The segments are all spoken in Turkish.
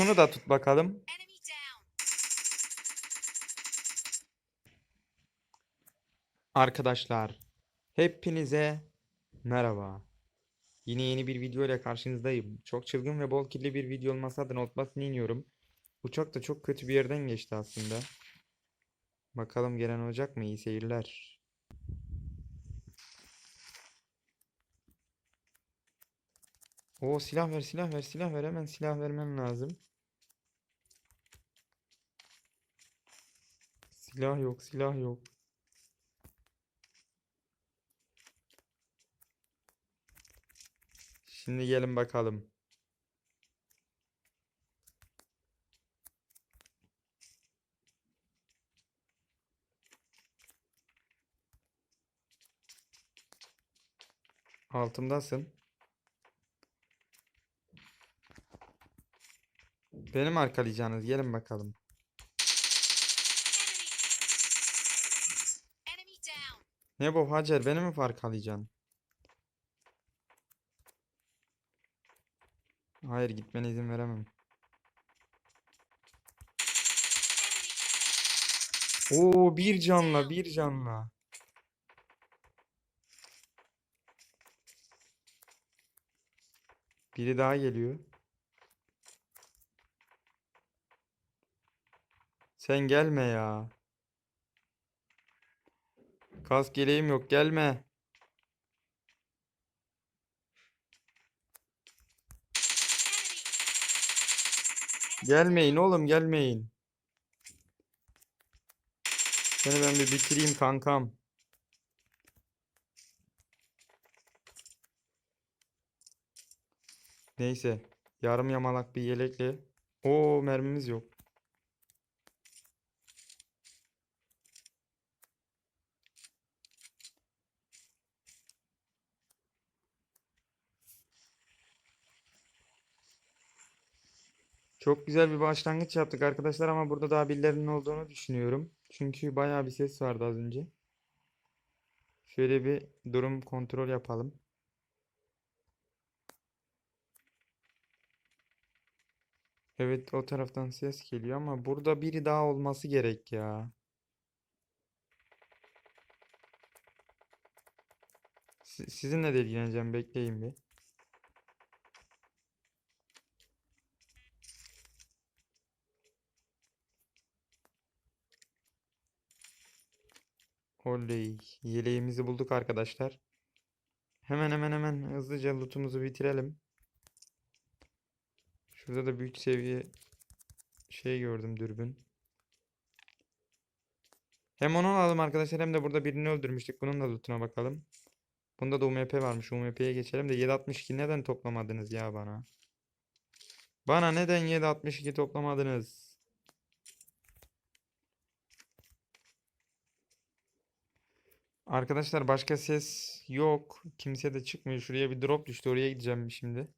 Şunu da tut bakalım. Arkadaşlar, hepinize merhaba. Yine yeni bir video ile karşınızdayım. Çok çılgın ve bol killi bir video olması adına Outlast'ını iniyorum. Uçak da çok kötü bir yerden geçti aslında. Bakalım gelen olacak mı? İyi seyirler. O silah ver, silah ver, silah ver. Hemen silah vermem lazım. Silah yok, silah yok. Şimdi gelin bakalım. Altımdasın. Benim arkalayacağınız gelin bakalım. Ne bu Hacer beni mi arkalayacaksın? Hayır gitmene izin veremem. Oo bir canla bir canla. Biri daha geliyor. Sen gelme ya. Kask yeleğim yok gelme. Gelmeyin oğlum gelmeyin. Seni ben bir bitireyim kankam. Neyse. Yarım yamalak bir yelekle. Oo mermimiz yok. Çok güzel bir başlangıç yaptık arkadaşlar ama burada daha birilerinin olduğunu düşünüyorum. Çünkü bayağı bir ses vardı az önce. Şöyle bir durum kontrol yapalım. Evet o taraftan ses geliyor ama burada biri daha olması gerek ya. Si- Sizinle de ilgileneceğim bekleyin bir. Oley. Yeleğimizi bulduk arkadaşlar. Hemen hemen hemen hızlıca lootumuzu bitirelim. Şurada da büyük seviye şey gördüm dürbün. Hem onu alalım arkadaşlar hem de burada birini öldürmüştük. Bunun da lootuna bakalım. Bunda da UMP varmış. UMP'ye geçelim de 762 neden toplamadınız ya bana? Bana neden 762 toplamadınız? Arkadaşlar başka ses yok. Kimse de çıkmıyor. Şuraya bir drop düştü. Oraya gideceğim şimdi.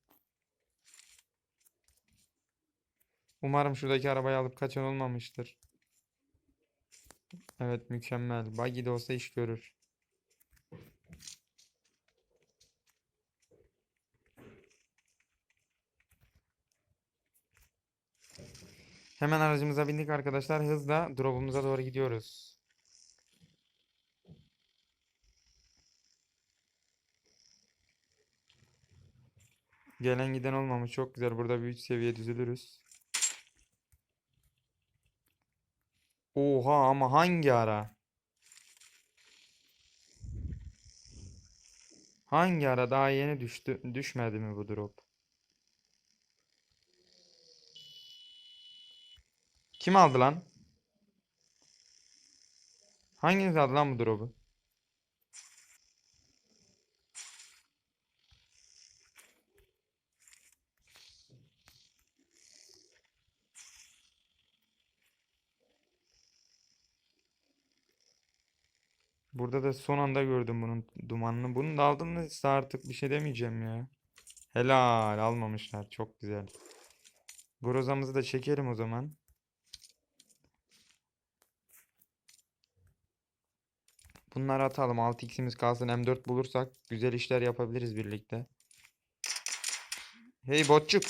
Umarım şuradaki arabayı alıp kaçan olmamıştır. Evet mükemmel. Buggy de olsa iş görür. Hemen aracımıza bindik arkadaşlar. Hızla drop'umuza doğru gidiyoruz. Gelen giden olmamış. Çok güzel. Burada bir üç seviye düzülürüz. Oha ama hangi ara? Hangi ara daha yeni düştü düşmedi mi bu drop? Kim aldı lan? Hanginiz aldı lan bu drop'u? Burada da son anda gördüm bunun dumanını. Bunu da aldım da size artık bir şey demeyeceğim ya. Helal almamışlar. Çok güzel. Grozamızı da çekelim o zaman. Bunları atalım. 6x'imiz kalsın. M4 bulursak güzel işler yapabiliriz birlikte. Hey botçuk.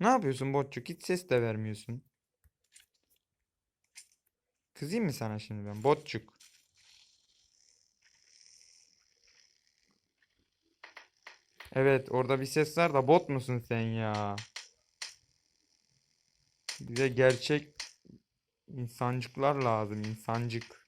Ne yapıyorsun botçuk? Hiç ses de vermiyorsun. Kızayım mı sana şimdi ben? Botçuk. Evet orada bir ses var da bot musun sen ya? Bize gerçek insancıklar lazım. insancık.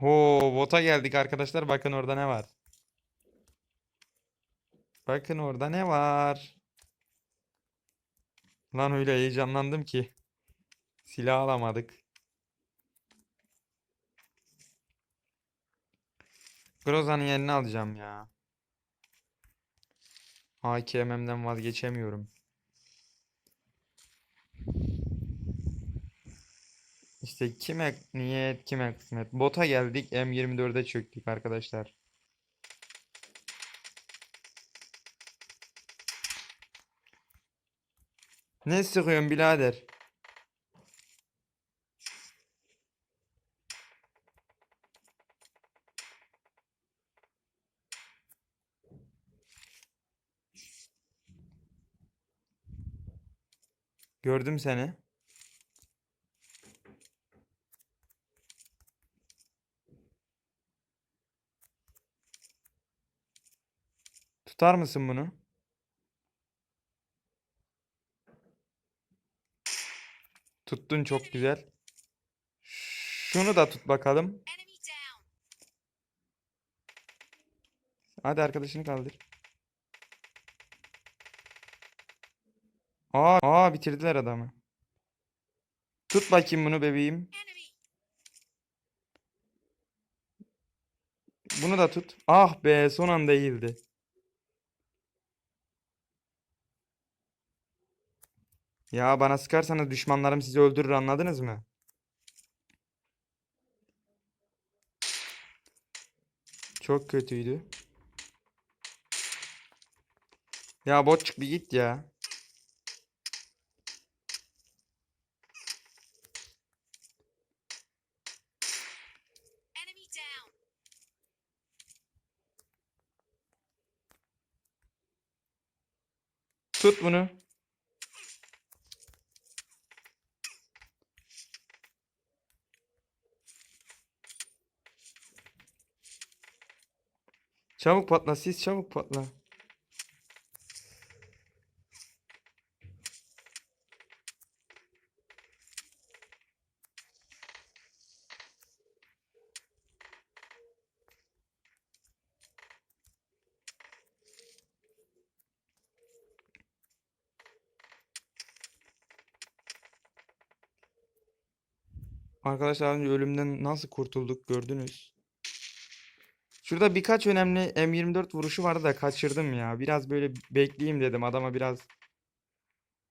Ho, bota geldik arkadaşlar. Bakın orada ne var. Bakın orada ne var. Lan öyle heyecanlandım ki. Silah alamadık. Groza'nın yerini alacağım ya. AKM'den vazgeçemiyorum. İşte kime niyet kime kısmet. Bota geldik M24'e çöktük arkadaşlar. Ne sıkıyorsun birader? Gördüm seni. Tutar mısın bunu? Tuttun çok güzel. Şunu da tut bakalım. Hadi arkadaşını kaldır. Aa, aa bitirdiler adamı. Tut bakayım bunu bebeğim. Bunu da tut. Ah be son anda eğildi. Ya bana sıkarsanız düşmanlarım sizi öldürür anladınız mı? Çok kötüydü. Ya botçuk bir git ya. Tut bunu. Çabuk patla siz çabuk patla. Arkadaşlar önce ölümden nasıl kurtulduk gördünüz. Şurada birkaç önemli M24 vuruşu vardı da kaçırdım ya. Biraz böyle bekleyeyim dedim. Adama biraz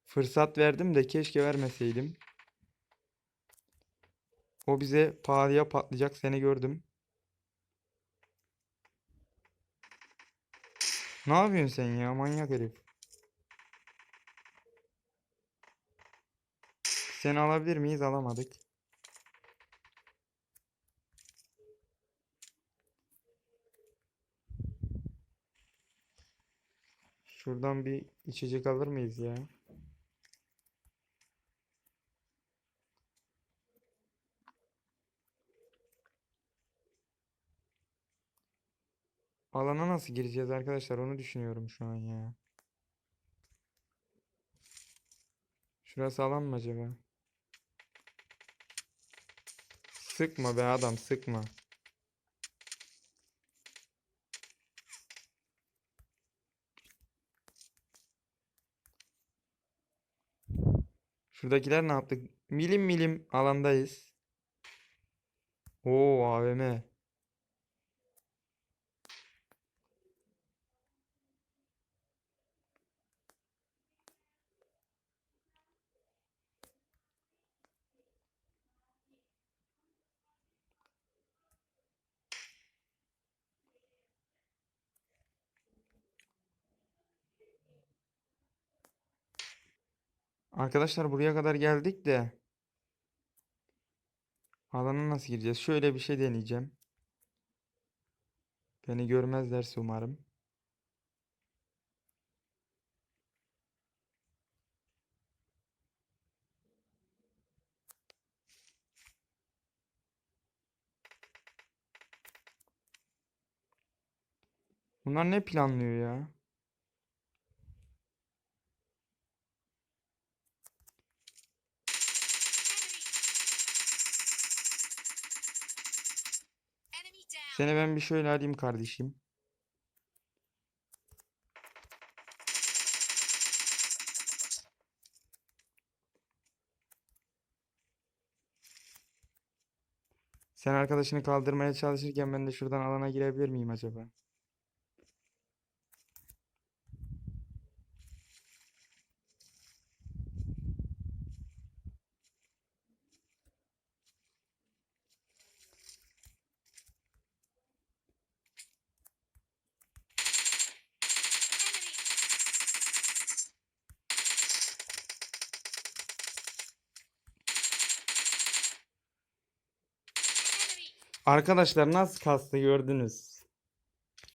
fırsat verdim de keşke vermeseydim. O bize pahalıya patlayacak seni gördüm. Ne yapıyorsun sen ya manyak herif? Seni alabilir miyiz? Alamadık. Şuradan bir içecek alır mıyız ya? Alana nasıl gireceğiz arkadaşlar? Onu düşünüyorum şu an ya. Şurası alan mı acaba? Sıkma be adam sıkma. Şuradakiler ne yaptık? Milim milim alandayız. Oo AVM. Arkadaşlar buraya kadar geldik de alana nasıl gireceğiz? Şöyle bir şey deneyeceğim. Beni görmezlerse umarım. Bunlar ne planlıyor ya? Seni ben bir şöyle alayım kardeşim. Sen arkadaşını kaldırmaya çalışırken ben de şuradan alana girebilir miyim acaba? Arkadaşlar nasıl kastı gördünüz.